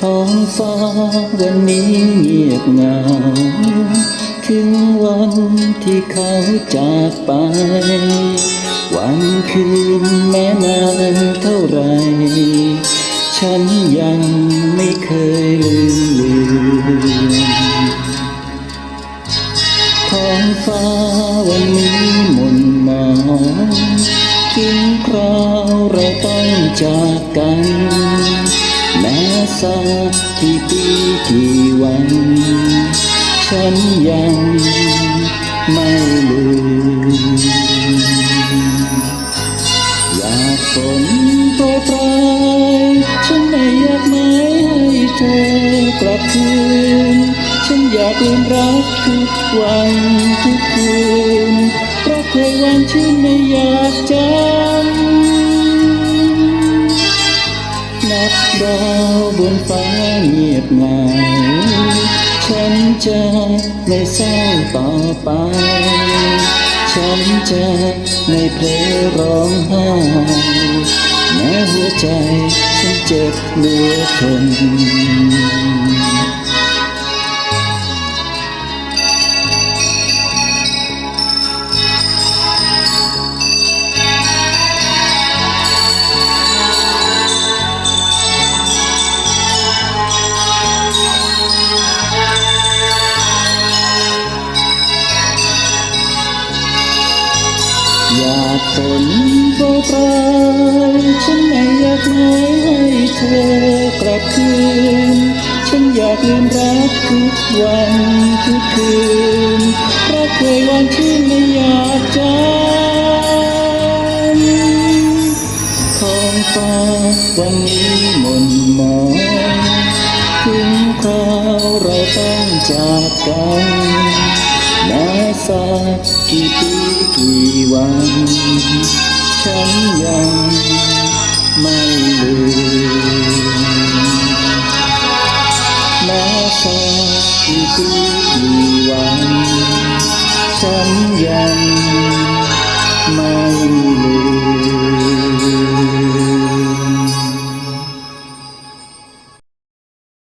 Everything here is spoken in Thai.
ท้องฟ้าวันนี้เงียบเหงา ถึงวันที่เขาจากไป วันคืนแม้นานเท่าไร ฉันยังไม่เคยลืม องฟ้าวันนี้หมุนมองถึงคราวเราต้องจากกัน แม้สักกี่ปีกี่วัน ฉันยังไม่ลืมอยากฝนโปรยปลายฉันไม่อยากไม่ให้เธอกลับคืน ฉันอยากลืมรักทุกวันทุกคืนเพราะเคยวันฉันไม่อยากจำนับดาวบนฟ้าเงียบเหงาฉันจะไม่เศร้าต่อไป ฉันจะไม่เพลร้องไห้แม้หัวใจฉันเจ็บเหลือทน อยากฝนโปรยปลายฉันไม่อยากไม่ให้เธอกลับคืน ฉันอยากลืมรักทุกวันทุกคืนราะเคยวันที่ไม่อยากจำท้องฟ้าวันนี้หม่นหมองถึงคราวเราต้องจากกัน แม้สักกี่ปีกี่วัน ฉันยังไม่ลืมแม้สักกี่ปีกี่วัน ฉันยังไม่ลืม